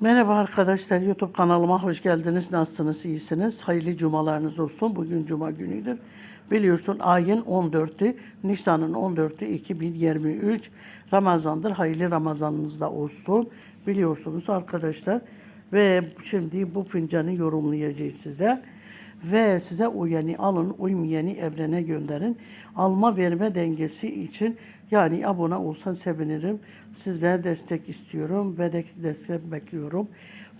Merhaba arkadaşlar YouTube kanalıma hoş geldiniz. Nasılsınız? İyisiniz? Hayırlı cumalarınız olsun. Bugün cuma günüdür. Biliyorsun ayın 14'ü, Nisan'ın 14'ü 2023 Ramazan'dır. Hayırlı Ramazanınız da olsun. Biliyorsunuz arkadaşlar. Ve şimdi bu fincanı yorumlayacağız size. Ve size uyeni alın, uymayanı evrene gönderin. Alma verme dengesi için yani abone olsan sevinirim. Size destek istiyorum ve de destek bekliyorum.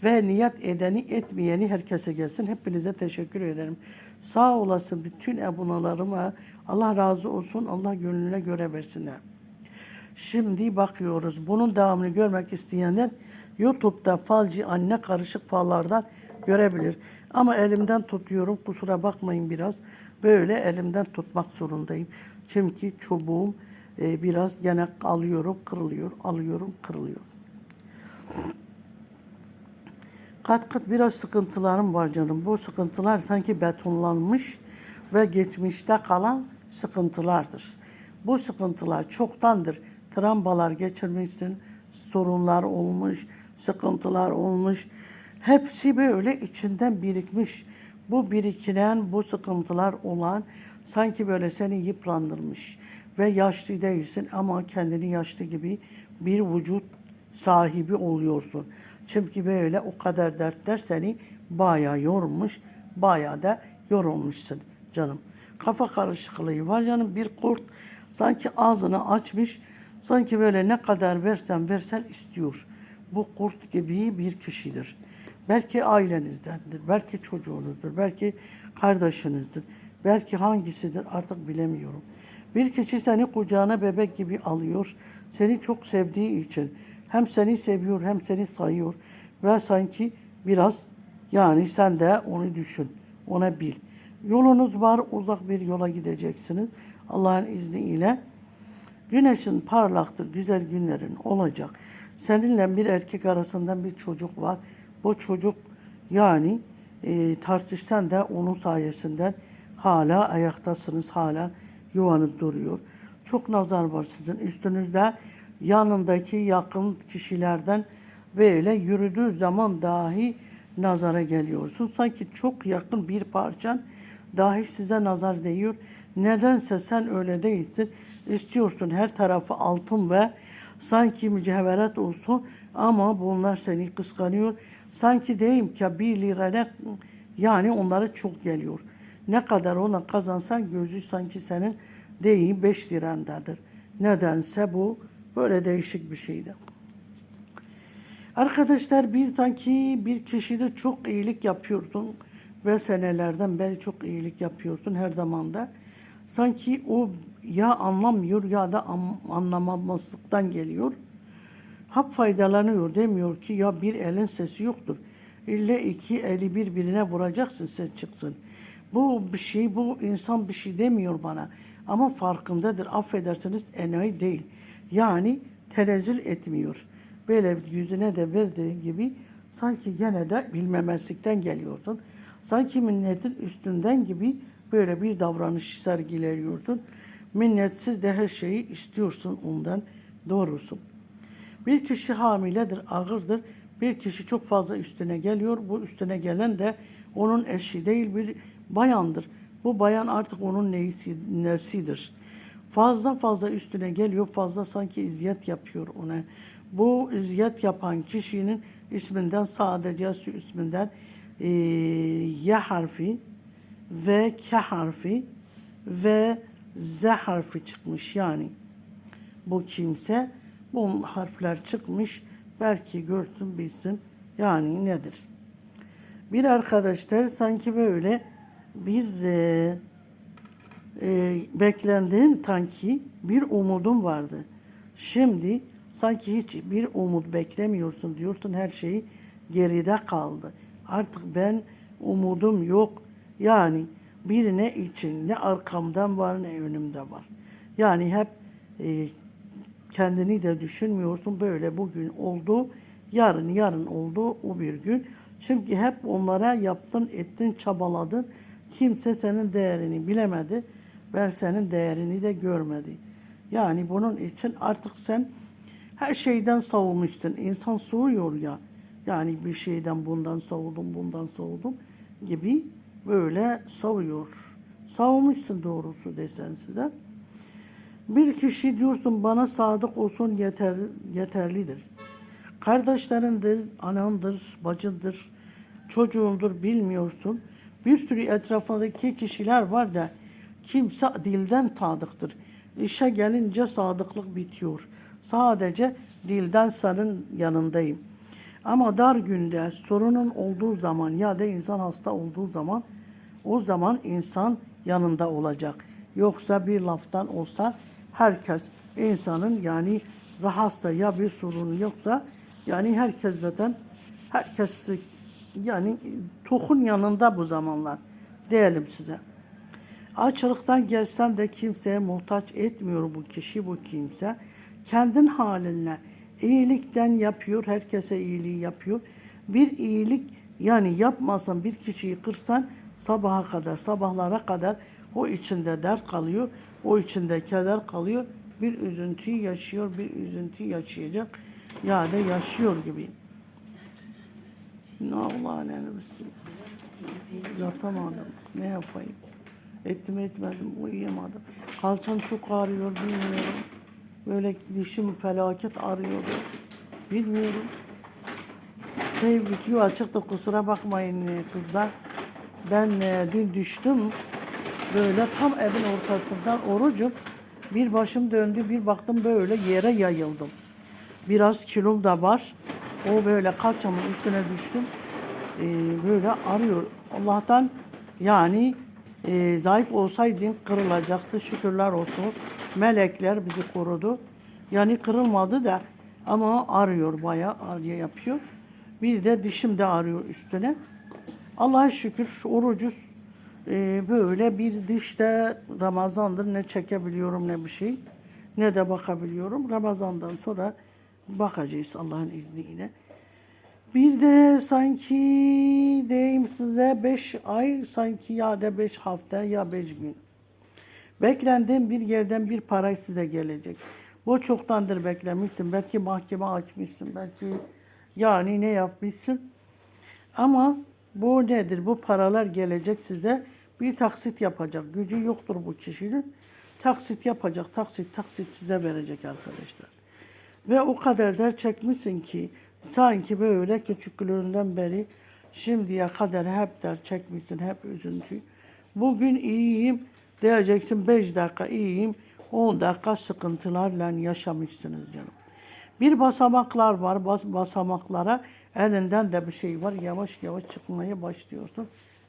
Ve niyet edeni etmeyeni herkese gelsin. Hepinize teşekkür ederim. Sağ olasın bütün abonelerime. Allah razı olsun. Allah gönlüne göre versinler. Şimdi bakıyoruz. Bunun devamını görmek isteyenler YouTube'da falcı anne karışık fallardan görebilir. Ama elimden tutuyorum. Kusura bakmayın biraz. Böyle elimden tutmak zorundayım. Çünkü çubuğum e, biraz gene alıyorum, kırılıyor, alıyorum, kırılıyor. Kat kat biraz sıkıntılarım var canım. Bu sıkıntılar sanki betonlanmış ve geçmişte kalan sıkıntılardır. Bu sıkıntılar çoktandır. Travmalar geçirmişsin, sorunlar olmuş, sıkıntılar olmuş. Hepsi böyle içinden birikmiş. Bu birikilen, bu sıkıntılar olan sanki böyle seni yıprandırmış. Ve yaşlı değilsin ama kendini yaşlı gibi bir vücut sahibi oluyorsun. Çünkü böyle o kadar dertler seni bayağı yormuş, bayağı da yorulmuşsun canım. Kafa karışıklığı var canım. Bir kurt sanki ağzını açmış, sanki böyle ne kadar versen versen istiyor. Bu kurt gibi bir kişidir. Belki ailenizdendir, belki çocuğunuzdur, belki kardeşinizdir, belki hangisidir artık bilemiyorum. Bir kişi seni kucağına bebek gibi alıyor, seni çok sevdiği için hem seni seviyor hem seni sayıyor ve sanki biraz yani sen de onu düşün, ona bil. Yolunuz var, uzak bir yola gideceksiniz Allah'ın izniyle. Güneşin parlaktır, güzel günlerin olacak. Seninle bir erkek arasından bir çocuk var. Bu çocuk yani e, tartışsan da onun sayesinden hala ayaktasınız, hala yuvanız duruyor. Çok nazar var sizin üstünüzde. Yanındaki yakın kişilerden böyle yürüdüğü zaman dahi nazara geliyorsun. Sanki çok yakın bir parçan dahi size nazar değiyor. Nedense sen öyle değilsin. İstiyorsun her tarafı altın ve sanki mücevherat olsun ama bunlar seni kıskanıyor. Sanki deyim ki bir liraya yani onlara çok geliyor. Ne kadar ona kazansan gözü sanki senin değil 5 lirandadır. Nedense bu böyle değişik bir şeydi. Arkadaşlar bir sanki bir kişide çok iyilik yapıyorsun ve senelerden beri çok iyilik yapıyorsun her zaman da. Sanki o ya anlamıyor ya da an- anlamamazlıktan geliyor. Hap faydalanıyor demiyor ki ya bir elin sesi yoktur. İlle iki eli birbirine vuracaksın ses çıksın. Bu bir şey, bu insan bir şey demiyor bana. Ama farkındadır. Affedersiniz enayi değil. Yani tenezzül etmiyor. Böyle yüzüne de verdiği gibi sanki gene de bilmemezlikten geliyorsun. Sanki minnetin üstünden gibi böyle bir davranış sergileniyorsun. Minnetsiz de her şeyi istiyorsun ondan. Doğrusun. Bir kişi hamiledir, ağırdır. Bir kişi çok fazla üstüne geliyor. Bu üstüne gelen de onun eşi değil bir bayandır. Bu bayan artık onun neyisi, nesidir. Fazla fazla üstüne geliyor, fazla sanki eziyet yapıyor ona. Bu eziyet yapan kişinin isminden sadece su isminden eee Y harfi ve K harfi ve Z harfi çıkmış yani. Bu kimse bu harfler çıkmış. Belki görsün bilsin yani nedir. Bir arkadaşlar sanki böyle bir e, e, beklendiğin sanki bir umudun vardı. Şimdi sanki hiç bir umut beklemiyorsun diyorsun her şey geride kaldı. Artık ben umudum yok. Yani birine için ne arkamdan var ne önümde var. Yani hep e, kendini de düşünmüyorsun. Böyle bugün oldu, yarın yarın oldu o bir gün. Çünkü hep onlara yaptın, ettin, çabaladın. Kimse senin değerini bilemedi ve senin değerini de görmedi. Yani bunun için artık sen her şeyden soğumuşsun. İnsan soğuyor ya. Yani bir şeyden bundan soğudum, bundan soğudum gibi böyle savuyor. Savmuşsun doğrusu desen size. Bir kişi diyorsun bana sadık olsun yeter, yeterlidir. Kardeşlerindir, anandır, bacındır, çocuğundur bilmiyorsun. Bir sürü etrafındaki kişiler var da kimse dilden sadıktır. İşe gelince sadıklık bitiyor. Sadece dilden senin yanındayım. Ama dar günde sorunun olduğu zaman ya da insan hasta olduğu zaman o zaman insan yanında olacak. Yoksa bir laftan olsa herkes insanın yani rahatsız ya bir sorunu yoksa yani herkes zaten herkes yani tokun yanında bu zamanlar diyelim size. Açlıktan gelsen de kimseye muhtaç etmiyor bu kişi, bu kimse. Kendin halinle iyilikten yapıyor, herkese iyiliği yapıyor. Bir iyilik yani yapmasan bir kişiyi kırsan sabaha kadar, sabahlara kadar o içinde dert kalıyor, o içinde keder kalıyor. Bir üzüntüyü yaşıyor, bir üzüntü yaşayacak ya da yaşıyor gibi. Ne Allah'ın emri Yapamadım. Ne yapayım? Ettim etmedim, uyuyamadım. Kalçam çok ağrıyor, bilmiyorum. Böyle dişim felaket ağrıyor. Bilmiyorum. Şey bitiyor açıktı kusura bakmayın e, kızlar. Ben e, dün düştüm. Böyle tam evin ortasından orucum. Bir başım döndü, bir baktım böyle yere yayıldım. Biraz kilom da var. O böyle kalçamın üstüne düştüm. Ee, böyle arıyor. Allah'tan yani e, zayıf olsaydım kırılacaktı. Şükürler olsun. Melekler bizi korudu. Yani kırılmadı da ama arıyor bayağı ağrı yapıyor. Bir de dişim de ağrıyor üstüne. Allah'a şükür orucuz e, böyle bir dişte Ramazan'dır ne çekebiliyorum ne bir şey ne de bakabiliyorum. Ramazan'dan sonra bakacağız Allah'ın izniyle. Bir de sanki diyeyim size 5 ay sanki ya da 5 hafta ya 5 gün. Beklendiğim bir yerden bir para size gelecek. Bu çoktandır beklemişsin. Belki mahkeme açmışsın. Belki yani ne yapmışsın. Ama bu nedir? Bu paralar gelecek size. Bir taksit yapacak. Gücü yoktur bu kişinin. Taksit yapacak. Taksit taksit size verecek arkadaşlar. Ve o kadar dert çekmişsin ki sanki böyle küçüklüğünden beri şimdiye kadar hep dert çekmişsin, hep üzüntü. Bugün iyiyim diyeceksin 5 dakika iyiyim, 10 dakika sıkıntılarla yaşamışsınız canım. Bir basamaklar var, bas, basamaklara elinden de bir şey var. Yavaş yavaş çıkmaya başlıyorsun.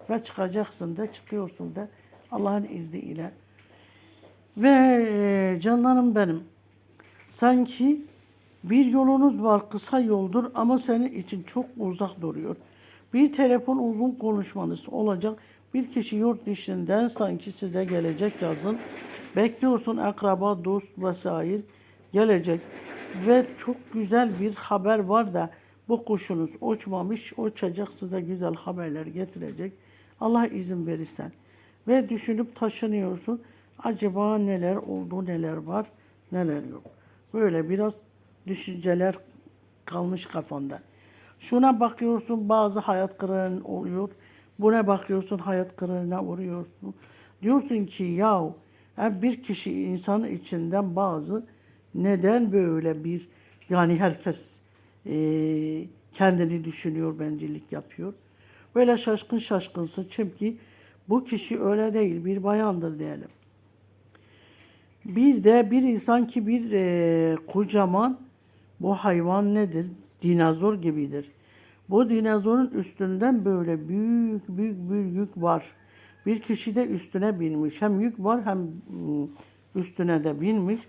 Ve çıkacaksın da çıkıyorsun da Allah'ın izniyle. Ve e, canlarım benim. Sanki bir yolunuz var kısa yoldur ama senin için çok uzak duruyor. Bir telefon uzun konuşmanız olacak. Bir kişi yurt dışından sanki size gelecek yazın. Bekliyorsun akraba, dost vesaire gelecek. Ve çok güzel bir haber var da bu kuşunuz uçmamış, uçacak size güzel haberler getirecek. Allah izin verirsen. Ve düşünüp taşınıyorsun. Acaba neler oldu, neler var, neler yok. Böyle biraz düşünceler kalmış kafanda. Şuna bakıyorsun bazı hayat kırığın oluyor. Buna bakıyorsun hayat kırığına uğruyorsun. Diyorsun ki yahu yani bir kişi insanın içinden bazı neden böyle bir yani herkes e, kendini düşünüyor, bencillik yapıyor. Böyle şaşkın şaşkınsın çünkü bu kişi öyle değil, bir bayandır diyelim. Bir de bir insan ki bir e, kocaman bu hayvan nedir? Dinozor gibidir. Bu dinozorun üstünden böyle büyük büyük bir yük var. Bir kişi de üstüne binmiş. Hem yük var hem ıı, üstüne de binmiş.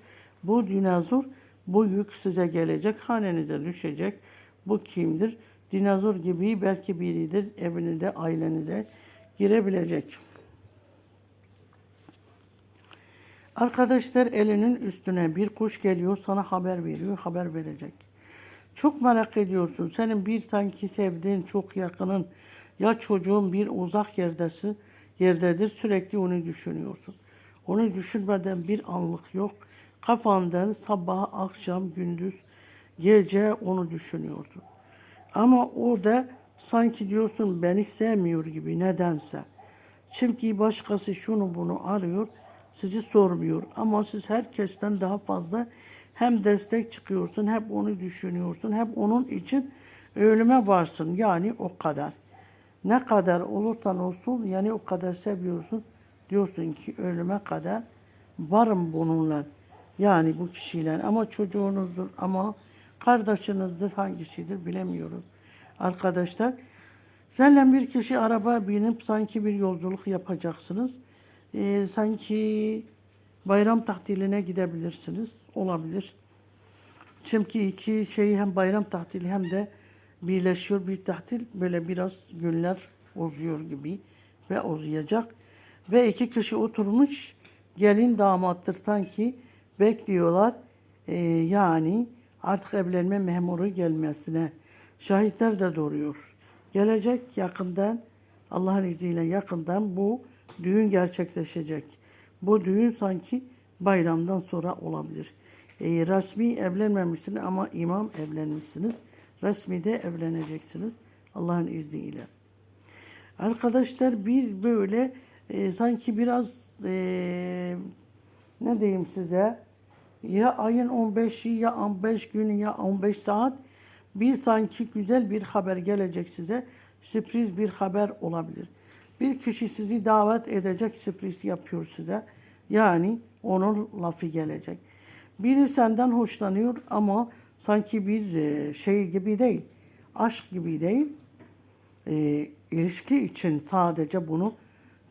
Bu dinozor bu yük size gelecek, hanenize düşecek. Bu kimdir? Dinozor gibi belki biridir. Evinize, ailenize girebilecek. Arkadaşlar elinin üstüne bir kuş geliyor sana haber veriyor, haber verecek. Çok merak ediyorsun. Senin bir sanki sevdiğin, çok yakının ya çocuğun bir uzak yerdesi, yerdedir. Sürekli onu düşünüyorsun. Onu düşünmeden bir anlık yok. Kafandan sabah, akşam, gündüz, gece onu düşünüyorsun. Ama orada sanki diyorsun beni sevmiyor gibi nedense. Çünkü başkası şunu bunu arıyor, sizi sormuyor. Ama siz herkesten daha fazla hem destek çıkıyorsun, hep onu düşünüyorsun, hep onun için ölüme varsın. Yani o kadar. Ne kadar olursan olsun yani o kadar seviyorsun. Diyorsun ki ölüme kadar varım bununla. Yani bu kişiyle ama çocuğunuzdur ama kardeşinizdir hangisidir bilemiyorum. Arkadaşlar Seninle bir kişi araba binip sanki bir yolculuk yapacaksınız. Ee, sanki bayram tahtiline gidebilirsiniz. Olabilir. Çünkü iki şey hem bayram tahtili hem de birleşiyor bir tahtil böyle biraz günler uzuyor gibi ve uzayacak. Ve iki kişi oturmuş gelin damattır sanki bekliyorlar. Ee, yani artık evlenme memuru gelmesine şahitler de doğuruyor. Gelecek yakından Allah'ın izniyle yakından bu düğün gerçekleşecek. Bu düğün sanki bayramdan sonra olabilir. E, resmi evlenmemişsiniz ama imam evlenmişsiniz. Resmi de evleneceksiniz Allah'ın izniyle. Arkadaşlar bir böyle e, sanki biraz e, ne diyeyim size ya ayın 15'i ya 15 günü ya 15 saat bir sanki güzel bir haber gelecek size. Sürpriz bir haber olabilir. Bir kişi sizi davet edecek sürpriz yapıyor size. Yani onun lafı gelecek. Biri senden hoşlanıyor ama sanki bir e, şey gibi değil. Aşk gibi değil. E, ilişki için sadece bunu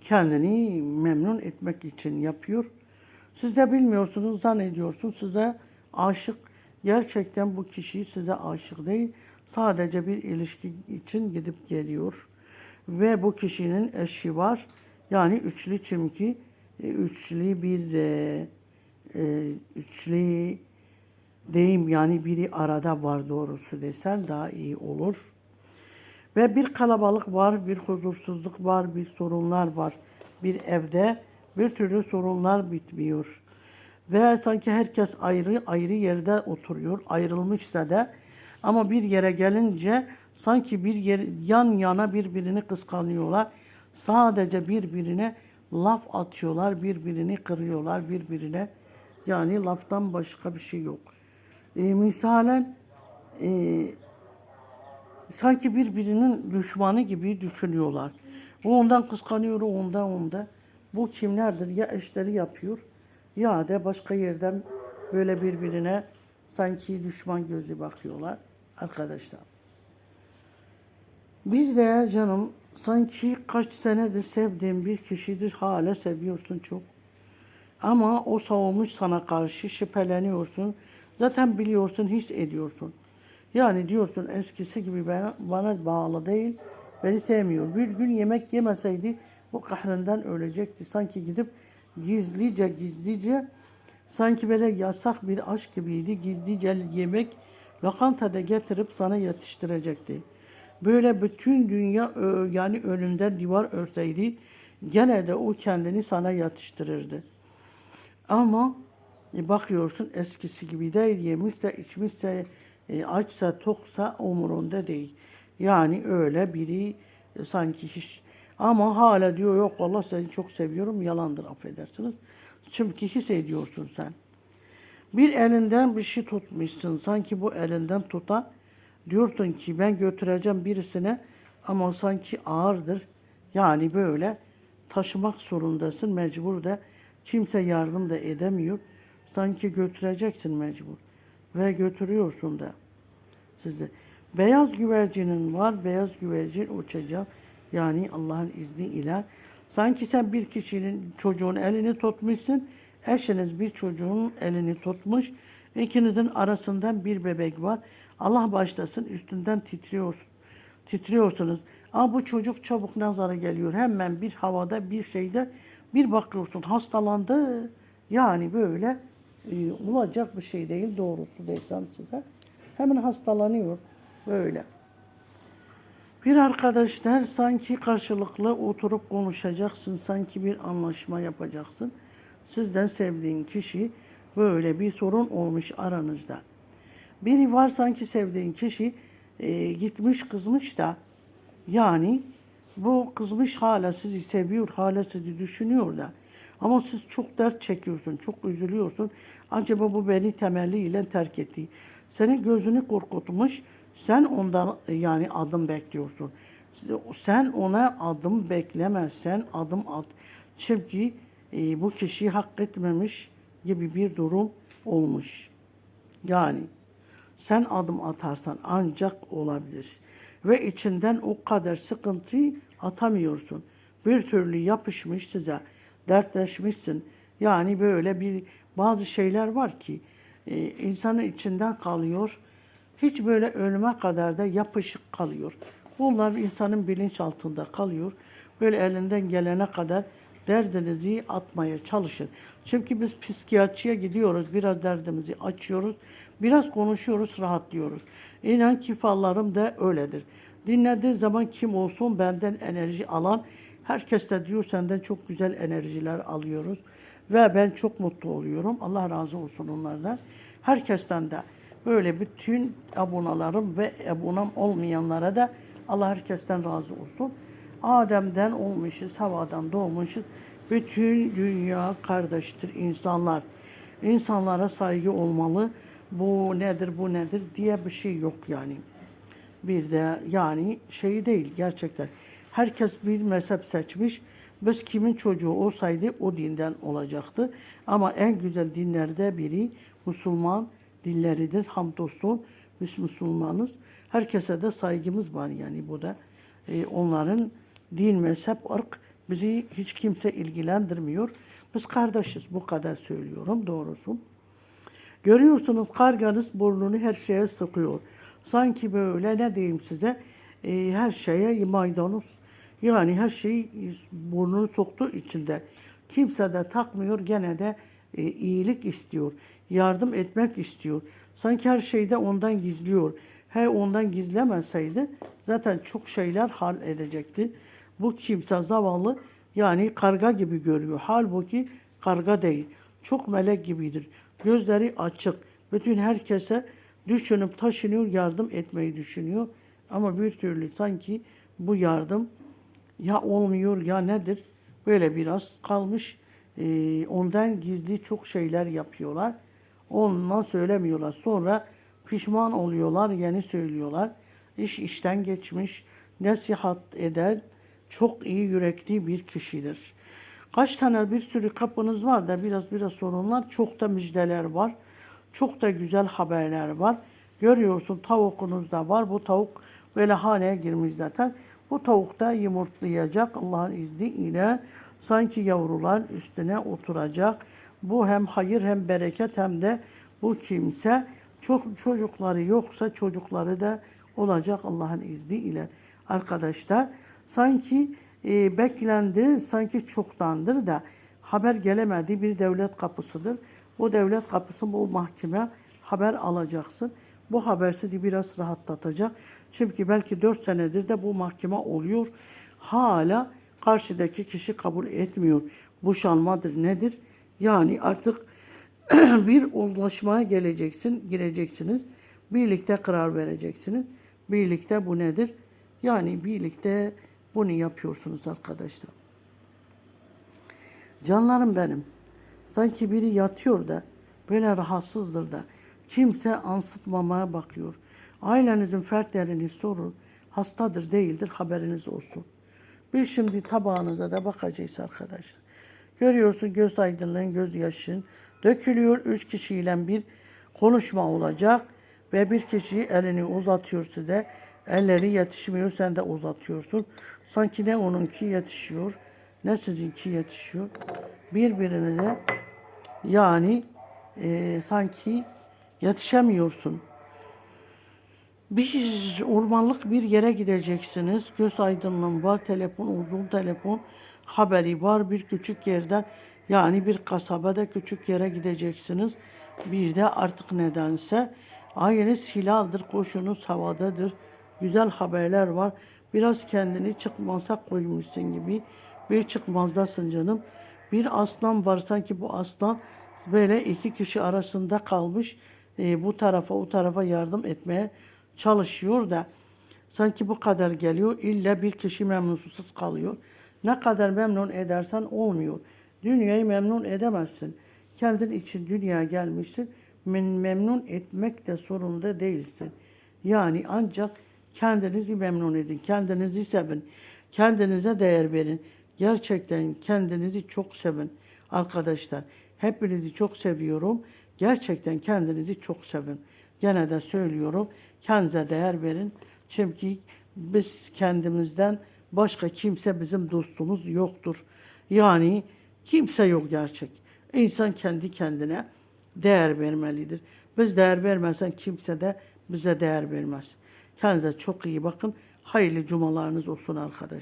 kendini memnun etmek için yapıyor. Siz de bilmiyorsunuz, zannediyorsunuz size aşık. Gerçekten bu kişi size aşık değil. Sadece bir ilişki için gidip geliyor. Ve bu kişinin eşi var. Yani üçlü çünkü e, üçlü bir e, üçlü deyim yani biri arada var doğrusu desen daha iyi olur. Ve bir kalabalık var, bir huzursuzluk var, bir sorunlar var. Bir evde bir türlü sorunlar bitmiyor. Ve sanki herkes ayrı ayrı yerde oturuyor. Ayrılmışsa da ama bir yere gelince sanki bir yer, yan yana birbirini kıskanıyorlar. Sadece birbirine laf atıyorlar, birbirini kırıyorlar, birbirine yani laftan başka bir şey yok. E, misalen e, sanki birbirinin düşmanı gibi düşünüyorlar. O ondan kıskanıyor, ondan ondan. Bu kimlerdir? Ya eşleri yapıyor ya da başka yerden böyle birbirine sanki düşman gözü bakıyorlar arkadaşlar. Bir de canım sanki kaç senedir sevdiğin bir kişidir hala seviyorsun çok. Ama o savunmuş sana karşı şüpheleniyorsun. Zaten biliyorsun, his ediyorsun. Yani diyorsun eskisi gibi bana, bana bağlı değil, beni sevmiyor. Bir gün yemek yemeseydi bu kahrından ölecekti. Sanki gidip gizlice gizlice sanki böyle yasak bir aşk gibiydi. Gizlice yemek lokantada getirip sana yetiştirecekti. Böyle bütün dünya ö- yani önünde divar örseydi gene de o kendini sana yatıştırırdı. Ama e, bakıyorsun eskisi gibi değil. Yemişse, içmişse, e, açsa, toksa umurunda değil. Yani öyle biri e, sanki hiç ama hala diyor yok Allah seni çok seviyorum yalandır affedersiniz. Çünkü hissediyorsun sen. Bir elinden bir şey tutmuşsun. Sanki bu elinden tuta diyorsun ki ben götüreceğim birisine ama sanki ağırdır. Yani böyle taşımak zorundasın mecbur da kimse yardım da edemiyor. Sanki götüreceksin mecbur ve götürüyorsun da sizi. Beyaz güvercinin var. Beyaz güvercin uçacak. Yani Allah'ın izniyle. Sanki sen bir kişinin çocuğun elini tutmuşsun. Eşiniz bir çocuğun elini tutmuş. İkinizin arasından bir bebek var. Allah başlasın üstünden titriyorsun. Titriyorsunuz. Ama bu çocuk çabuk nazara geliyor. Hemen bir havada bir şeyde bir bakıyorsun hastalandı. Yani böyle e, olacak bir şey değil doğrusu desem size. Hemen hastalanıyor böyle. Bir arkadaşlar sanki karşılıklı oturup konuşacaksın, sanki bir anlaşma yapacaksın. Sizden sevdiğin kişi böyle bir sorun olmuş aranızda. Biri var sanki sevdiğin kişi e, gitmiş kızmış da yani bu kızmış hala sizi seviyor, hala sizi düşünüyor da. Ama siz çok dert çekiyorsun, çok üzülüyorsun. Acaba bu beni temelliyle terk etti. Senin gözünü korkutmuş, sen ondan yani adım bekliyorsun. Sen ona adım beklemezsen adım at. Çünkü e, bu kişiyi hak etmemiş gibi bir durum olmuş. Yani sen adım atarsan ancak olabilir. Ve içinden o kadar sıkıntıyı atamıyorsun. Bir türlü yapışmış size, dertleşmişsin. Yani böyle bir bazı şeyler var ki e, insanın içinden kalıyor. Hiç böyle ölüme kadar da yapışık kalıyor. Bunlar insanın bilinçaltında kalıyor. Böyle elinden gelene kadar derdinizi atmaya çalışın. Çünkü biz psikiyatriye gidiyoruz, biraz derdimizi açıyoruz, biraz konuşuyoruz, rahatlıyoruz. İnan ki fallarım da öyledir. Dinlediği zaman kim olsun benden enerji alan, herkes de diyor senden çok güzel enerjiler alıyoruz. Ve ben çok mutlu oluyorum. Allah razı olsun onlardan. Herkesten de böyle bütün abonalarım ve abonam olmayanlara da Allah herkesten razı olsun. Adem'den olmuşuz, havadan doğmuşuz. Bütün dünya kardeştir insanlar. İnsanlara saygı olmalı. Bu nedir, bu nedir diye bir şey yok yani. Bir de yani şey değil gerçekten. Herkes bir mezhep seçmiş. Biz kimin çocuğu olsaydı o dinden olacaktı. Ama en güzel dinlerde biri Müslüman dilleridir. Hamdolsun biz Müslümanız. Herkese de saygımız var yani bu da. e, onların din, mezhep, ırk bizi hiç kimse ilgilendirmiyor. Biz kardeşiz bu kadar söylüyorum doğrusu. Görüyorsunuz karganız burnunu her şeye sıkıyor. Sanki böyle ne diyeyim size e, her şeye maydanoz. Yani her şeyi burnunu soktu içinde. Kimse de takmıyor gene de e, iyilik istiyor. Yardım etmek istiyor. Sanki her şeyde ondan gizliyor. He ondan gizlemeseydi zaten çok şeyler hal edecekti. Bu kimse zavallı yani karga gibi görüyor. Halbuki karga değil. Çok melek gibidir. Gözleri açık. Bütün herkese düşünüp taşınıyor, yardım etmeyi düşünüyor. Ama bir türlü sanki bu yardım ya olmuyor ya nedir? Böyle biraz kalmış. Ee, ondan gizli çok şeyler yapıyorlar. Ondan söylemiyorlar. Sonra pişman oluyorlar, yeni söylüyorlar. İş işten geçmiş, nasihat eden çok iyi yürekli bir kişidir. Kaç tane bir sürü kapınız var da biraz biraz sorunlar, çok da müjdeler var. Çok da güzel haberler var. Görüyorsun tavukunuz da var. Bu tavuk böyle haneye girmiş zaten. Bu tavuk da yumurtlayacak Allah'ın izniyle. Sanki yavrular üstüne oturacak. Bu hem hayır hem bereket hem de bu kimse çok çocukları yoksa çocukları da olacak Allah'ın izniyle. Arkadaşlar sanki e, beklendi, sanki çoktandır da haber gelemedi bir devlet kapısıdır. Bu devlet kapısı bu mahkeme haber alacaksın. Bu haber sizi biraz rahatlatacak. Çünkü belki 4 senedir de bu mahkeme oluyor. Hala karşıdaki kişi kabul etmiyor. Boşanmadır nedir? Yani artık bir uzlaşmaya geleceksin, gireceksiniz. Birlikte karar vereceksiniz. Birlikte bu nedir? Yani birlikte bunu yapıyorsunuz arkadaşlar. Canlarım benim. Sanki biri yatıyor da böyle rahatsızdır da kimse ansıtmamaya bakıyor. Ailenizin fertlerini sorun. Hastadır değildir haberiniz olsun. Biz şimdi tabağınıza da bakacağız arkadaşlar. Görüyorsun göz aydınlığın, göz yaşın dökülüyor. Üç kişiyle bir konuşma olacak ve bir kişi elini uzatıyor size. Elleri yetişmiyor, sen de uzatıyorsun. Sanki ne onunki yetişiyor, ne sizinki yetişiyor. Birbirine yani e, sanki yetişemiyorsun. Bir ormanlık bir yere gideceksiniz. Göz aydınlığım var, telefon, uzun telefon haberi var. Bir küçük yerden yani bir kasabada küçük yere gideceksiniz. Bir de artık nedense ayınız hilaldir, koşunuz havadadır. Güzel haberler var. Biraz kendini çıkmaza koymuşsun gibi. Bir çıkmazdasın canım. Bir aslan var sanki bu aslan böyle iki kişi arasında kalmış. Ee, bu tarafa o tarafa yardım etmeye çalışıyor da sanki bu kadar geliyor illa bir kişi memnunsuz kalıyor. Ne kadar memnun edersen olmuyor. Dünyayı memnun edemezsin. Kendin için dünyaya gelmişsin. Memnun etmek de zorunda değilsin. Yani ancak kendinizi memnun edin. Kendinizi sevin. Kendinize değer verin. Gerçekten kendinizi çok sevin arkadaşlar. Hepinizi çok seviyorum. Gerçekten kendinizi çok sevin. Gene de söylüyorum. Kendinize değer verin. Çünkü biz kendimizden başka kimse bizim dostumuz yoktur. Yani kimse yok gerçek. İnsan kendi kendine değer vermelidir. Biz değer vermezsen kimse de bize değer vermez. Kendinize çok iyi bakın. Hayırlı cumalarınız olsun arkadaşlar.